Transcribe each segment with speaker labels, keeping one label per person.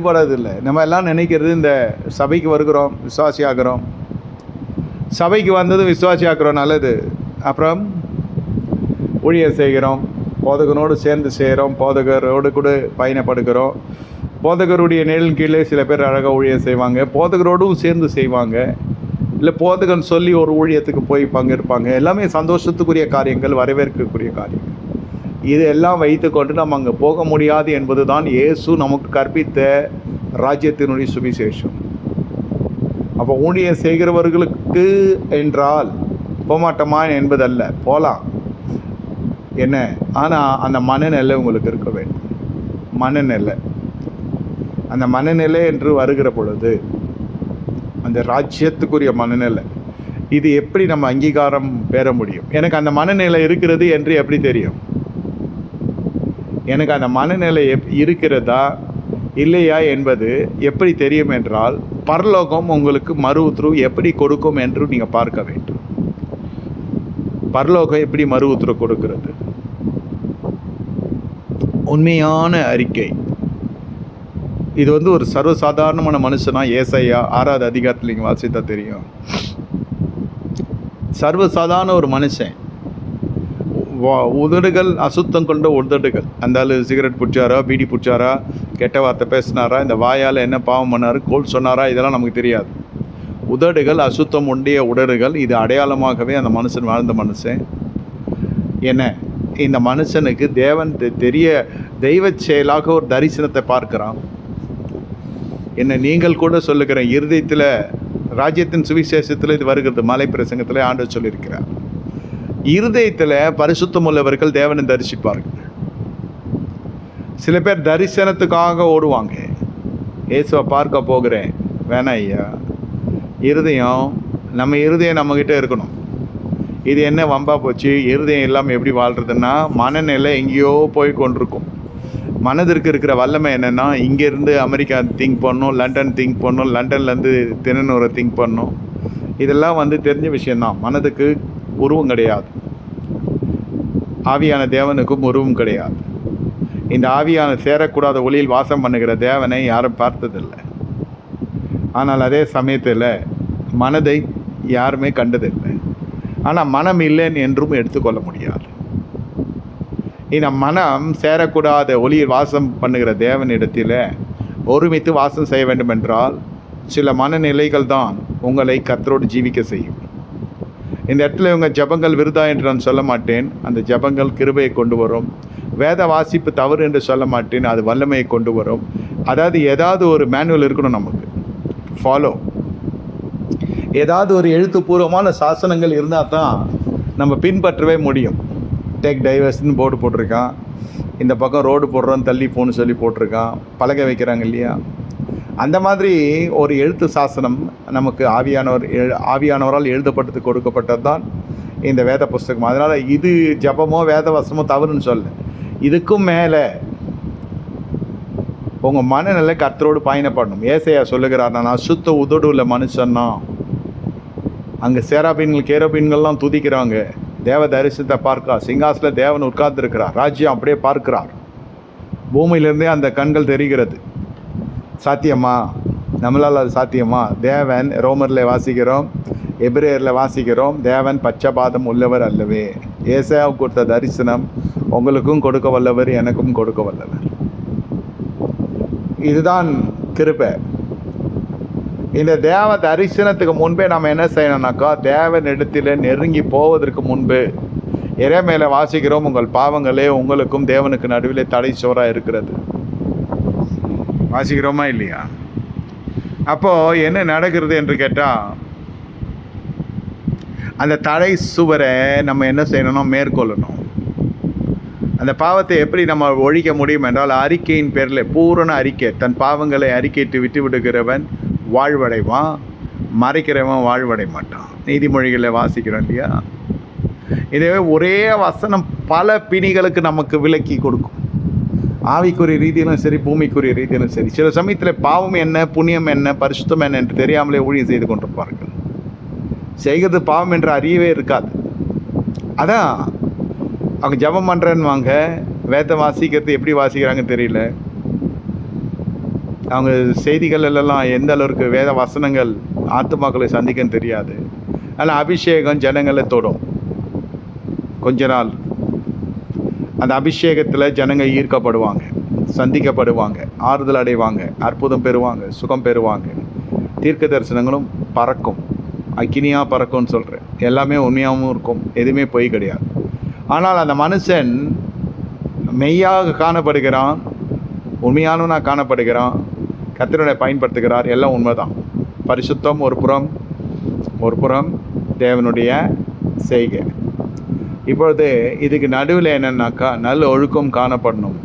Speaker 1: ஈடுபடுறதில்லை நம்ம எல்லாம் நினைக்கிறது இந்த சபைக்கு வருகிறோம் விசுவாசி ஆகிறோம் சபைக்கு வந்தது விசுவாசி ஆக்குறோம் நல்லது. அப்புறம் ஊழியர் செய்கிறோம் போதகனோடு சேர்ந்து செய்கிறோம் போதகரோடு கூட பயணப்படுகிறோம். போதகருடைய நிழல் கீழே சில பேர் அழகாக ஊழியர் செய்வாங்க போதகரோடும் சேர்ந்து செய்வாங்க. இல்லை போதகன் சொல்லி ஒரு ஊழியத்துக்கு போய் பங்கெடுப்பாங்க எல்லாமே சந்தோஷத்துக்குரிய காரியங்கள் வரவேற்கக்கூடிய காரியங்கள். இது எல்லாம் வைத்துக்கொண்டு நம்ம அங்கே போக முடியாது என்பது தான் இயேசு நமக்கு கற்பித்த ராஜ்யத்தினுடைய சுவிசேஷம். அப்போ ஊழியம் செய்கிறவர்களுக்கு என்றால் போமாட்டோமா என்பதல்ல போகலாம் என்ன? ஆனால் அந்த மனநிலை உங்களுக்கு இருக்க வேண்டும். மனநிலை. அந்த மனநிலை என்று வருகிற பொழுது அந்த ராஜ்யத்துக்குரிய மனநிலை. இது எப்படி நம்ம அங்கீகாரம் பெற முடியும்? எனக்கு அந்த மனநிலை இருக்கிறது என்று எப்படி தெரியும்? எனக்கு அந்த மனநிலை எப் இருக்கிறதா இல்லையா என்பது எப்படி தெரியும் என்றால் பரலோகம் உங்களுக்கு மறு உத்தரவு எப்படி கொடுக்கும் என்று நீங்கள் பார்க்க வேண்டும். பரலோகம் எப்படி மறு உத்தரவு கொடுக்கிறது? உண்மையான அறிக்கை. இது வந்து ஒரு சர்வசாதாரணமான மனுஷனா ஏசையா ஆறாவது அதிகாரத்தில் நீங்கள் வாசித்தா தெரியும். சர்வசாதாரண ஒரு மனுஷன் உதடுகள் அசுத்தம் கொண்ட உதடுகள். அந்த ஆள் சிகரெட் பிடிச்சாரா பீடி பிடிச்சாரா கெட்ட வார்த்தை பேசினாரா இந்த வாயால் என்ன பாவம் பண்ணார் கோல் சொன்னாரா இதெல்லாம் நமக்கு தெரியாது. உதடுகள் அசுத்தம் உண்டிய உடடுகள் இது அடையாளமாகவே அந்த மனுஷன் வாழ்ந்த மனுஷன். என்ன? இந்த மனுஷனுக்கு தேவன் தெ- தெரிய தெய்வ செயலாக ஒரு தரிசனத்தை பார்க்கிறான். என்ன நீங்கள் கூட சொல்லுகிறேன் இருதயத்தில் ராஜ்யத்தின் சுவிசேஷத்தில் இது வருகிறது மலை பிரசங்கத்தில் ஆண்டு சொல்லியிருக்கிறார். இருதயத்தில் பரிசுத்தம் உள்ளவர்கள் தேவனை தரிசிப்பார்கள். சில பேர் தரிசனத்துக்காக ஓடுவாங்க. இயேசுவை பார்க்க போகிறேன். வேணா ஐயா. இருதயம் நம்ம இருதயம் நம்மக்கிட்ட இருக்கணும். இது என்ன வம்பா போச்சு? இருதயம் இல்லாமல் எப்படி வாழ்கிறதுன்னா மனநிலை எங்கேயோ போய் கொண்டிருக்கும். மனதிற்கு இருக்கிற வல்லமை என்னென்னா இங்கேருந்து அமெரிக்கா திங்க் பண்ணும் லண்டன் திங்க் பண்ணும் லண்டன்லேருந்து தினநூரை திங்க் பண்ணும். இதெல்லாம் வந்து தெரிஞ்ச விஷயந்தான் மனதுக்கு உருவம் கிடையாது. ஆவியான தேவனுக்கும் உருவம் கிடையாது. இந்த ஆவியான சேரக்கூடாத ஒளியில் வாசம் பண்ணுகிற தேவனை யாரும் பார்த்ததில்லை. ஆனால் அதே சமயத்தில் மனதை யாருமே கண்டதில்லை. ஆனால் மனம் இல்லைன்னு என்றும் எடுத்துக்கொள்ள முடியாது. இந்த மனம் சேரக்கூடாத ஒளியில் வாசம் பண்ணுகிற தேவனிடத்தில் ஒருமித்து வாசம் செய்ய வேண்டும் என்றால் சில மனநிலைகள் தான் உங்களை கத்தரோடு ஜீவிக்க செய்யும். இந்த இடத்துல இவங்க ஜபங்கள் விருதா என்று நான் சொல்ல மாட்டேன். அந்த ஜபங்கள் கிருபையை கொண்டு வரும். வேத வாசிப்பு தவறு என்று சொல்ல மாட்டேன். அது வல்லமையை கொண்டு வரும். அதாவது ஏதாவது ஒரு மேனுவல் இருக்கணும் நமக்கு. ஃபாலோ ஏதாவது ஒரு எழுத்துப்பூர்வமான சாசனங்கள் இருந்தால் தான் நம்ம பின்பற்றவே முடியும். டேக் டைவர்ஸ்னு போர்டு போட்டிருக்கான். இந்த பக்கம் ரோடு போடுறோம் தள்ளி போன்னு சொல்லி போட்டிருக்கான். பலகை வைக்கிறாங்க இல்லையா? அந்த மாதிரி ஒரு எழுத்து சாசனம் நமக்கு ஆவியானவர் எழு ஆவியானவரால் எழுதப்பட்டது கொடுக்கப்பட்டது தான் இந்த வேத புஸ்தகம். அதனால் இது ஜபமோ வேத வசமோ தவறுன்னு சொல்ல இதுக்கும் மேலே உங்கள் மனநிலை கர்த்தரோடு பயணப்படணும். ஏசையா சொல்லுகிறார் நான் சுத்த உதடு உள்ள மனுஷன்னா. அங்கே சேராபீன்கள் கேரபீன்கள்லாம் துதிக்கிறாங்க. தேவ தரிசனத்தை பார்க்கா சிங்காசில் தேவன் உட்கார்ந்துருக்கிறார். ராஜ்யம் அப்படியே பார்க்கிறார். பூமியிலிருந்தே அந்த கண்கள் தெரிகிறது. சாத்தியமா? நம்மளால் அது சாத்தியமா? தேவன் ரோமரில் வாசிக்கிறோம் எபிரேயரில் வாசிக்கிறோம் தேவன் பச்சபாதம் உள்ளவர் அல்லவே. ஏசாவுக்கு கொடுத்த தரிசனம் உங்களுக்கும் கொடுக்க வல்லவர் எனக்கும் கொடுக்க வல்லவர். இதுதான் கிருப்பை இந்த தேவ தரிசனத்துக்கு முன்பே நம்ம என்ன செய்யணும்னாக்கா தேவன் நெருங்கி போவதற்கு முன்பு இறை மேலே வாசிக்கிறோம் உங்கள் பாவங்களே உங்களுக்கும் தேவனுக்கு நடுவிலே தடை சோறாக இருக்கிறது. வாசிக்கிறோமா இல்லையா? அப்போது என்ன நடக்கிறது என்று கேட்டால் அந்த தடை சுவரை நம்ம என்ன செய்யணும்? மேற்கொள்ளணும். அந்த பாவத்தை எப்படி நம்ம ஒழிக்க முடியும் என்றால் அறிக்கையின் பேரில் பூரண அறிக்கை தன் பாவங்களை அறிக்கையிட்டு விட்டு விடுகிறவன் வாழ்வடைவான் மறைக்கிறவன் வாழ்வடை மாட்டான் நீதிமொழிகளை வாசிக்கிறோம் இல்லையா? இதே ஒரே வசனம் பல பிணிகளுக்கு நமக்கு விலக்கி கொடுக்கும். ஆவிக்குரிய ரீதியிலும் சரி பூமிக்குரிய ரீதியிலும் சரி சில சமயத்தில் பாவம் என்ன புண்ணியம் என்ன பரிசுத்தம் என்ன என்று தெரியாமலே ஊழியம் செய்து கொண்டிருப்பார்கள். செய்கிறது பாவம் என்று அறியவே இருக்காது. அதான் அவங்க ஜபம் பண்ணுறேன்னு வாங்க வேத வாசிக்கிறது எப்படி வாசிக்கிறாங்கன்னு தெரியல. அவங்க செய்திகள் எல்லாம் எந்த அளவுக்கு வேத வசனங்கள் ஆத்துமாக்களை சந்திக்கன்னு தெரியாது. ஆனால் அபிஷேகம் ஜனங்களை தொடும். கொஞ்ச நாள். அந்த அபிஷேகத்தில் ஜனங்க ஈர்க்கப்படுவாங்க சந்திக்கப்படுவாங்க ஆறுதல் அடைவாங்க அற்புதம் பெறுவாங்க சுகம் பெறுவாங்க. தீர்க்க தரிசனங்களும் பறக்கும். அக்கினியாக பறக்கும்னு சொல்கிறேன் எல்லாமே உண்மையாகவும் இருக்கும். எதுவுமே பொய் கிடையாது. ஆனால் அந்த மனுஷன் மெய்யாக காணப்படுகிறான் உண்மையானவனாக காணப்படுகிறான் கத்திரனை பயன்படுத்துகிறார் எல்லாம் உண்மைதான். பரிசுத்தம் ஒரு புறம் ஒரு புறம் தேவனுடைய செய்கை. இப்பொழுது இதுக்கு நடுவில் என்னன்னாக்கா நல்ல ஒழுக்கம் காணப்படணும்.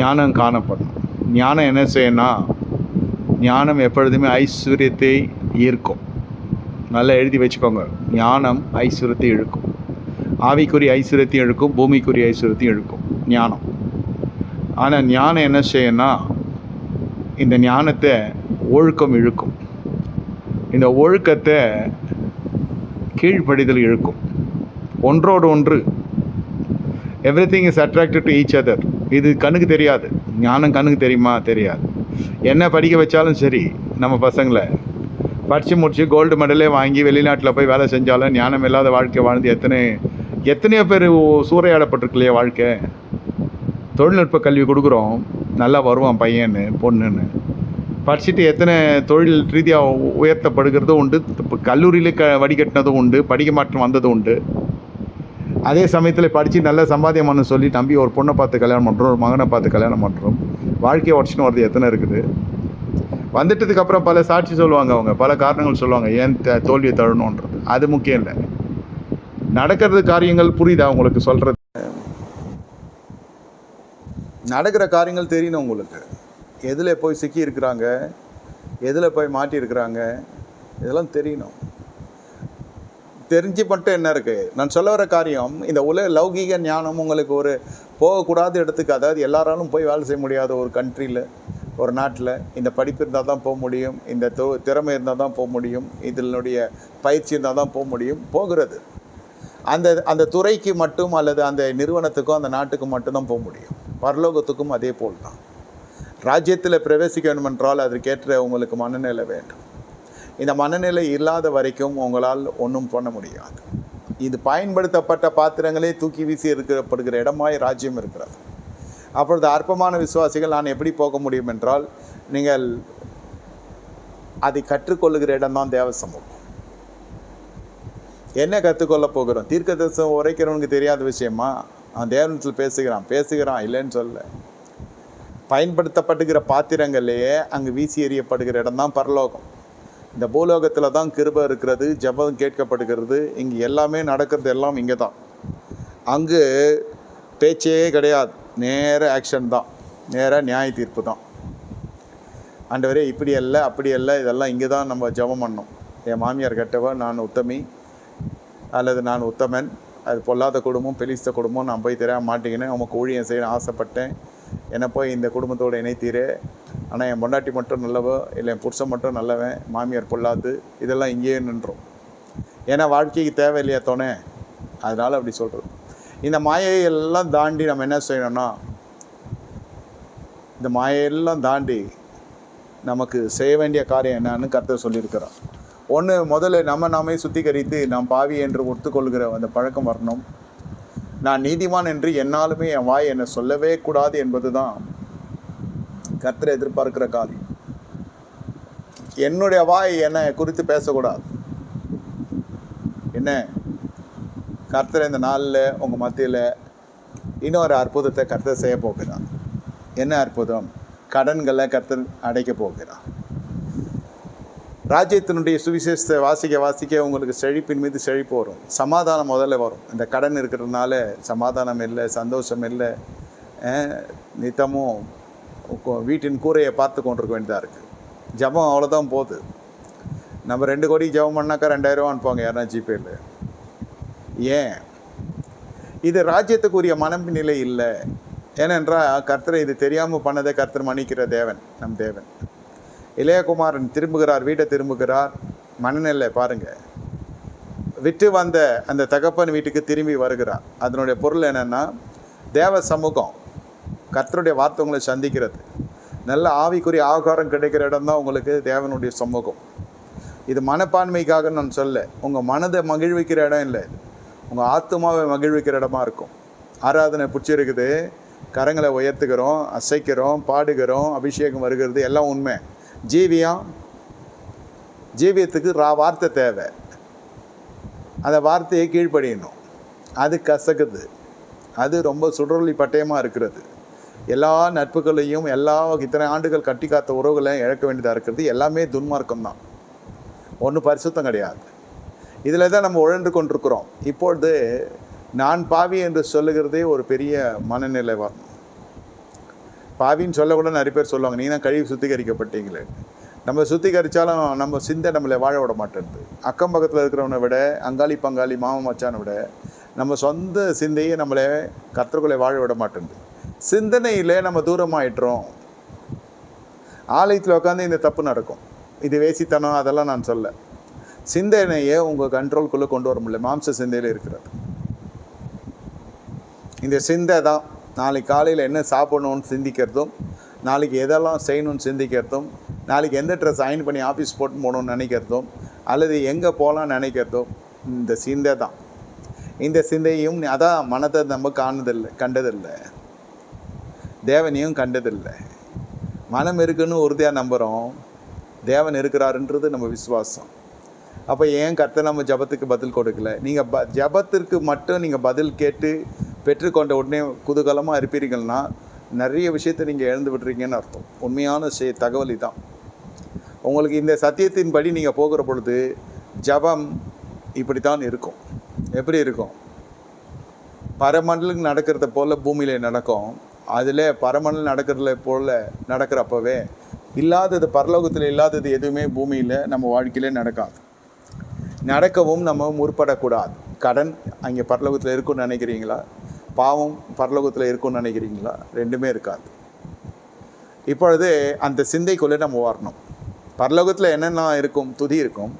Speaker 1: ஞானம் காணப்படணும். ஞானம் என்ன செய்யணும் ஞானம் எப்பொழுதுமே ஐஸ்வர்யத்தை ஈர்க்கும். நல்லா எழுதி வச்சுக்கோங்க. ஞானம் ஐஸ்வர்யத்தை இழுக்கும். ஆவிக்குரிய ஐஸ்வர்யத்தையும் இழுக்கும் பூமிக்குரிய ஐஸ்வர்யத்தையும் இழுக்கும். ஞானம். ஆனால் ஞானம் என்ன செய்யணும்னா இந்த ஞானத்தை ஒழுக்கம் இழுக்கும். இந்த ஒழுக்கத்தை கீழ்ப்படிதல் இழுக்கும். ஒன்றோடு ஒன்று. Everything is attracted to each other இது கண்ணுக்கு தெரியாது. ஞானம் கண்ணுக்கு தெரியுமா? தெரியாது. என்ன படிக்க வச்சாலும் சரி நம்ம பசங்களை படித்து முடித்து கோல்டு மெடலே வாங்கி வெளிநாட்டில் போய் வேலை செஞ்சாலும் ஞானம் இல்லாத வாழ்க்கை வாழ்ந்து எத்தனை எத்தனையோ பேர் சூறையாடப்பட்டிருக்கு இல்லையா வாழ்க்கை? தொழில்நுட்ப கல்வி கொடுக்குறோம். நல்லா வருவான் பையன்னு பொண்ணுன்னு. படிச்சுட்டு எத்தனை தொழில் ரீதியாக உயர்த்தப்படுகிறதும் உண்டு. இப்போ க வடிகட்டினதும் உண்டு. படிக்க மாற்றம் வந்ததும் உண்டு. அதே சமயத்தில் படித்து நல்ல சம்பாத்தியம் பண்ண சொல்லி நம்பி ஒரு பொண்ணை பார்த்து கல்யாணம் பண்ணுறோம் ஒரு மகனை பார்த்து கல்யாணம் பண்ணுறோம் வாழ்க்கையை உடச்சுன்னு வரது எத்தனை இருக்குது? வந்துட்டதுக்கு அப்புறம் பல சாட்சி சொல்லுவாங்க அவங்க பல காரணங்கள் சொல்லுவாங்க ஏன் த- தோல்வியை தழணுன்றது அது முக்கியம் இல்லை. நடக்கிறது காரியங்கள் புரியுதா உங்களுக்கு சொல்கிறது நடக்கிற காரியங்கள் தெரியணும் உங்களுக்கு. எதில் போய் சிக்கி இருக்கிறாங்க எதில் போய் மாட்டி இருக்கிறாங்க இதெல்லாம் தெரியணும். தெரிஞ்சு மட்டும் என்ன இருக்குது நான் சொல்ல வர காரியம் இந்த உலக லௌகீக ஞானம் உங்களுக்கு ஒரு போகக்கூடாத இடத்துக்கு அதாவது எல்லாராலும் போய் வேலை செய்ய முடியாத ஒரு கண்ட்ரியில் ஒரு நாட்டில் இந்த படிப்பு இருந்தால் தான் போக முடியும் இந்த தொ திறமை இருந்தால் தான் போக முடியும் இதனுடைய பயிற்சி இருந்தால் தான் போக முடியும் போகிறது. அந்த அந்த துறைக்கு மட்டும் அல்லது அந்த நிறுவனத்துக்கும் அந்த நாட்டுக்கும் மட்டும்தான் போக முடியும். பரலோகத்துக்கும் அதே போல் தான். ராஜ்யத்தில் பிரவேசிக்க வேண்டுமென்றால் அதற்கேற்ற உங்களுக்கு மனநிலை வேண்டும். இந்த மனநிலை இல்லாத வரைக்கும் உங்களால் ஒன்றும் பண்ண முடியாது. இது பயன்படுத்தப்பட்ட பாத்திரங்களே தூக்கி வீசி இருக்கப்படுகிற இடமாய் ராஜ்யம் இருக்கிறது. அப்பொழுது அற்பமான விசுவாசிகள் நான் எப்படி போக முடியும் என்றால் நீங்கள் அதை கற்றுக்கொள்ளுகிற இடம்தான் தேவ சமூகம். என்ன கற்றுக்கொள்ள போகிறோம்? தீர்க்க தரிசனம் உரைக்கிறவனுக்கு தெரியாத விஷயமா? அவன் தேவனத்தில் பேசுகிறான். பேசுகிறான் இல்லைன்னு சொல்ல பயன்படுத்தப்பட்டுகிற பாத்திரங்கள்லேயே அங்கே வீசி எறியப்படுகிற இடம்தான் பரலோகம். இந்த பூலோகத்தில் தான் கிருபை இருக்கிறது ஜெபம் கேட்கப்படுகிறது. இங்கே எல்லாமே நடக்கிறது எல்லாம் இங்கே தான். அங்கு பேச்சே கிடையாது. நேர ஆக்ஷன் தான். நேராக நியாய தீர்ப்பு தான். ஆண்டவரே இப்படி அல்ல அப்படி அல்ல இதெல்லாம் இங்கே தான் நம்ம ஜெபம் பண்ணோம். என் மாமியார் கெட்டவ நான் உத்தமி. அல்லது நான் உத்தமன். அது பொல்லாத குடும்பம் பெலிஸ்த குடும்பம் நான் போய் தெரியாம மாட்டேங்கினேன் உமக்கு ஊழியம் செய்ய ஆசைப்பட்டேன். என்னை போய் இந்த குடும்பத்தோடு இணைத்தீரே. ஆனால் என் பொண்டாட்டி மட்டும் நல்லவோ இல்லை என் புருஷன் மட்டும் நல்லவன் மாமியார் பொல்லாது இதெல்லாம் இங்கேயே நின்றோம். ஏன்னா வாழ்க்கைக்கு தேவையில்லையா தோணே. அதனால் அப்படி சொல்கிறோம் இந்த மாயையை எல்லாம் தாண்டி நம்ம என்ன செய்யணும்னா இந்த மாயையெல்லாம் தாண்டி நமக்கு செய்ய வேண்டிய காரியம் என்னன்னு கருத்தை சொல்லியிருக்கிறோம் ஒன்று முதல்ல நம்ம நாமே சுத்திகரித்து நாம் பாவி என்று ஒத்துக்கொள்கிற அந்த பழக்கம் வரணும். நான் நீதிமான் என்று என்னாலுமே என் வாய் என்னை சொல்லவே கூடாது என்பது தான் கர்த்தர் எதிர்பார்க்கிற காரியம். என்னுடைய வாய் என்னை குறித்து பேசக்கூடாது. என்ன? கர்த்தர் இந்த நாளில் உங்கள் மத்தியில் இன்னொரு அற்புதத்தை கர்த்தர் செய்ய போகிறார். என்ன அற்புதம்? கடன்களை கர்த்தர் அடைக்க போகிறார். ராஜ்யத்தினுடைய சுவிசேஷத்தை வாசிக்க வாசிக்க உங்களுக்கு செழிப்பின் மீது செழிப்பு வரும். சமாதானம் முதல்ல வரும். இந்த கடன் இருக்கிறதுனால சமாதானம் இல்லை சந்தோஷம் இல்லை. நித்தமும் வீட்டின் கூரையை பார்த்து கொண்டிருக்க வேண்டியதாக இருக்குது ஜபம் அவ்வளோதான் போகுது. நம்ம ரெண்டு கோடி ஜபம் பண்ணாக்கா ரெண்டாயிரம் அனுப்புவாங்க யாருன்னா ஜிபேயில் ஏன்? இது ராஜ்யத்துக்குரிய நிலை இல்லை. ஏனென்றால் கர்த்தரை இது தெரியாமல் பண்ணதை கர்த்தர் மன்னிக்கிற தேவன் நம் தேவன். இளையகுமாரன் திரும்புகிறார் வீட்டை திரும்புகிறார். மனநிலை பாருங்கள் விட்டு வந்த அந்த தகப்பன் வீட்டுக்கு திரும்பி வருகிறார். அதனுடைய பொருள் என்னென்னா தேவ சமூகம். கர்த்தருடைய வார்த்தை உங்களை சந்திக்கிறது. நல்ல ஆவிக்குரிய ஆகாரம் கிடைக்கிற இடம் தான் உங்களுக்கு தேவனுடைய சமூகம். இது மனப்பான்மைக்காக நான் சொல்ல உங்கள் மனதை மகிழ்விக்கிற இடம் இல்லை. உங்கள் ஆத்மாவை மகிழ்விக்கிற இடமா இருக்கும். ஆராதனை பிடிச்சிருக்குது கரங்களை உயர்த்துக்கிறோம் அசைக்கிறோம் பாடுகிறோம் அபிஷேகம் வருகிறது எல்லாம் உண்மை. ஜீவியம் ஜீவியத்துக்கு ரா வார்த்தை தேவை. அந்த வார்த்தையை கீழ்ப்படியணும். அது கசக்குது. அது ரொம்ப சுடரொளி பட்டயமாக இருக்கிறது. எல்லா நட்புகளையும் எல்லா இத்தனை ஆண்டுகள் கட்டி காத்த உறவுகளையும் இழக்க வேண்டியதாக இருக்கிறது எல்லாமே துன்மார்க்கம் தான் ஒன்றும் பரிசுத்தம் கிடையாது. இதில் தான் நம்ம உழன்று கொண்டிருக்கிறோம். இப்பொழுது நான் பாவி என்று சொல்லுகிறதே ஒரு பெரிய மனநிலை வரணும் பாவின்னு சொல்ல கூட நிறைய பேர் சொல்லுவாங்க நீ தான் கழிவு சுத்திகரிக்கப்பட்டீங்களே. நம்ம சுத்திகரித்தாலும் நம்ம சிந்தை நம்மளை வாழ விட மாட்டேன்து. அக்கம் பக்கத்தில் இருக்கிறவனை விட அங்காளி பங்காளி மாமன் மச்சானை விட நம்ம சொந்த சிந்தையை நம்மளை கத்தர்களை வாழ விட மாட்டேங்குது சிந்தனையில் நம்ம தூரமாயிட்டுறோம் ஆலயத்தில் உட்காந்து இந்த தப்பு நடக்கும். இது வேசித்தனம் அதெல்லாம் நான் சொல்ல. சிந்தனையை உங்கள் கண்ட்ரோல்குள்ளே கொண்டு வர முடியல. மாம்ச சிந்தையில் இருக்கிறது. இந்த சிந்தை தான். நாளைக்கு காலையில் என்ன சாப்பிடணும்னு சிந்திக்கிறதும் நாளைக்கு எதெல்லாம் செய்யணும்னு சிந்திக்கிறதும் நாளைக்கு எந்த ட்ரெஸ் அயன் பண்ணி ஆஃபீஸ் போட்டு போகணும்னு நினைக்கிறதும் அல்லது எங்கே போகலான்னு நினைக்கிறதும் இந்த சிந்தை தான். இந்த சிந்தையும் அதான் மனத்தை நம்ம காணதில்லை கண்டதில்லை. தேவனையும் கண்டதில்லை. மனம் இருக்குன்னு உறுதியாக நம்புகிறோம் தேவன் இருக்கிறாருன்றது நம்ம விசுவாசம். அப்போ ஏன் கர்த்த நம்ம ஜபத்துக்கு பதில் கொடுக்கல? நீங்கள் ப ஜபத்திற்கு மட்டும் நீங்கள் பதில் கேட்டு பெற்றுக்கொண்ட உடனே குதூகலமாக இருப்பீர்கள்னா நிறைய விஷயத்தை நீங்கள் இழந்து விடுறீங்கன்னு அர்த்தம். உண்மையான செய் தகவல் தான் உங்களுக்கு இந்த சத்தியத்தின்படி நீங்கள் போகிற பொழுது ஜபம் இப்படி தான் இருக்கும். எப்படி இருக்கும்? பரமண்டலுக்கு நடக்கிறத போல் பூமியில் நடக்கும். அதில் பரமண்டல் நடக்கிறதுல போல் நடக்கிறப்பவே இல்லாதது பரலோகத்தில் இல்லாதது எதுவுமே பூமியில் நம்ம வாழ்க்கையிலே நடக்காது. நடக்கவும் நம்ம முற்படக்கூடாது. கடன் அங்கே பரலோகத்தில் இருக்கும்னு நினைக்கிறீங்களா? பாவம் பரலோகத்தில் இருக்கும்னு நினைக்கிறீங்களா? ரெண்டுமே இருக்காது. இப்பொழுது அந்த சிந்தைக்குள்ளே நம்ம வரணும். பரலோகத்தில் என்னென்ன இருக்கும்? துதி இருக்கும்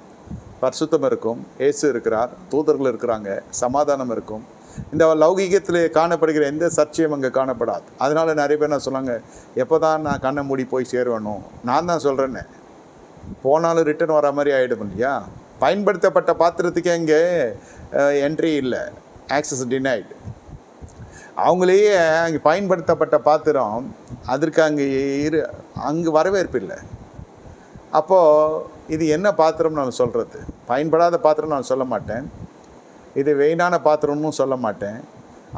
Speaker 1: பரிசுத்தம் இருக்கும் ஏசு இருக்கிறார் தூதர்கள் இருக்கிறாங்க சமாதானம் இருக்கும் இந்த லௌகீகத்தில் காணப்படுகிற எந்த சர்ச்சையும் அங்கே காணப்படாது. அதனால் நிறைய பேர் நான் சொன்னாங்க எப்போ தான் நான் கண்ணை மூடி போய் சேருவணும் நான் தான் சொல்கிறேன்னே போனாலும் ரிட்டர்ன் வர மாதிரி ஆகிடும் இல்லையா? பயன்படுத்தப்பட்ட பாத்திரத்துக்கே அங்கே என்ட்ரி இல்லை. ஆக்சஸ் டினைடு அவங்களையே அங்கே பயன்படுத்தப்பட்ட பாத்திரம் அதற்கு அங்கே இரு அங்கு வரவேற்பு இல்லை. அப்போது இது என்ன பாத்திரம் நான் சொல்கிறது பயன்படாத பாத்திரம் நான் சொல்ல மாட்டேன். இது வெயினான பாத்திரம்னு சொல்ல மாட்டேன்.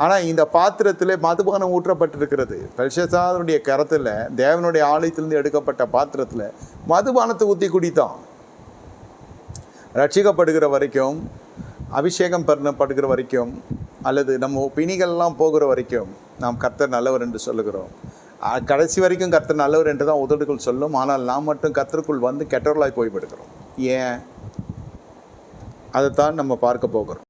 Speaker 1: ஆனால் இந்த பாத்திரத்தில் மதுபானம் ஊற்றப்பட்டிருக்கிறது. பெல்ஷசாதனுடைய கரத்தில் தேவனுடைய ஆலயத்திலிருந்து எடுக்கப்பட்ட பாத்திரத்தில் மதுபானத்தை ஊற்றி குடித்தான். ரட்சிக்கப்படுகிற வரைக்கும் அபிஷேகம் பண்ணப்படுகிற வரைக்கும் அல்லது நம்ம பிணிகள்லாம் போகிற வரைக்கும் நாம் கர்த்தர் நல்லவர் என்று சொல்லுகிறோம். கடைசி வரைக்கும் கர்த்தர் நல்லவர் என்று தான் உதடுகள் சொல்லும். ஆனால் நாம் மட்டும் கர்த்தருக்குள் வந்து கெட்டவர்களாய் போய்விடுகிறோம். ஏன்? அதைத்தான் நம்ம பார்க்க போகிறோம்.